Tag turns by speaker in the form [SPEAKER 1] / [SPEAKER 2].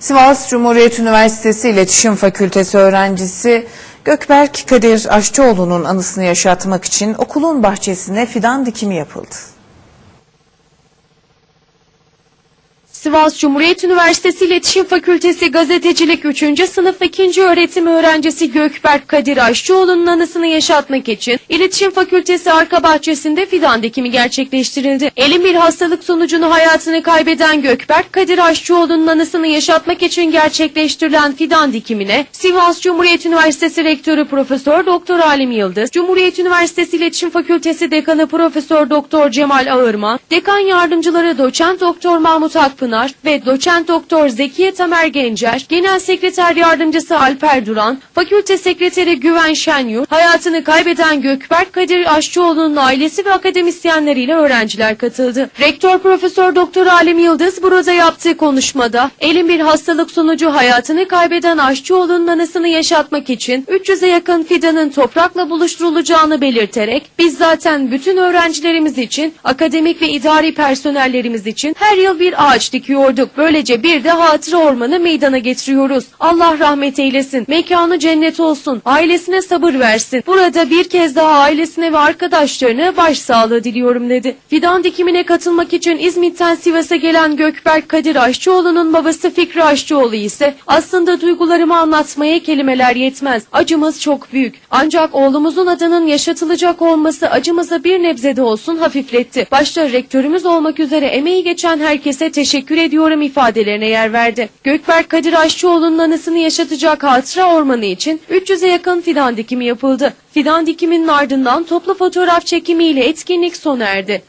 [SPEAKER 1] Sivas Cumhuriyet Üniversitesi İletişim Fakültesi öğrencisi Gökberk Kadir Aşçıoğlu'nun anısını yaşatmak için okulun bahçesine fidan dikimi yapıldı.
[SPEAKER 2] Sivas Cumhuriyet Üniversitesi İletişim Fakültesi Gazetecilik 3. sınıf 2. öğretim öğrencisi Gökberk Kadir Aşçıoğlu'nun anısını yaşatmak için İletişim Fakültesi arka bahçesinde fidan dikimi gerçekleştirildi. Elin bir hastalık sonucunu hayatını kaybeden Gökberk Kadir Aşçıoğlu'nun anısını yaşatmak için gerçekleştirilen fidan dikimine Sivas Cumhuriyet Üniversitesi Rektörü Profesör Doktor Halim Yıldız, Cumhuriyet Üniversitesi İletişim Fakültesi Dekanı Profesör Doktor Cemal Ağırman, Dekan Yardımcıları Doçent Doktor Mahmut Akpınar ve Doçent Doktor Zekiye Tamer Gencer, Genel Sekreter Yardımcısı Alper Duran, Fakülte Sekreteri Güven Şenyur, hayatını kaybeden Gökberk Kadir Aşçıoğlu'nun ailesi ve akademisyenleriyle öğrenciler katıldı. Rektör Profesör Doktor Halim Yıldız burada yaptığı konuşmada elin bir hastalık sonucu hayatını kaybeden Aşçıoğlu'nun anısını yaşatmak için 300'e yakın fidanın toprakla buluşturulacağını belirterek biz zaten bütün öğrencilerimiz için akademik ve idari personellerimiz için her yıl bir ağaç dikiyorduk. Böylece bir de hatıra ormanı meydana getiriyoruz. Allah rahmet eylesin. Mekanı cennet olsun. Ailesine sabır versin. Burada bir kez daha ailesine ve arkadaşlarına başsağlığı diliyorum dedi. Fidan dikimine katılmak için İzmit'ten Sivas'a gelen Gökberk Kadir Aşçıoğlu'nun babası Fikri Aşçıoğlu ise aslında duygularımı anlatmaya kelimeler yetmez. Acımız çok büyük. Ancak oğlumuzun adının yaşatılacak olması acımızı bir nebze de olsun hafifletti. Başta rektörümüz olmak üzere emeği geçen herkese teşekkür ediyorum ifadelerine yer verdi. Gökberk Kadir Aşçıoğlu'nun anısını yaşatacak hatıra ormanı için 300'e yakın fidan dikimi yapıldı. Fidan dikiminin ardından toplu fotoğraf çekimiyle etkinlik sona erdi.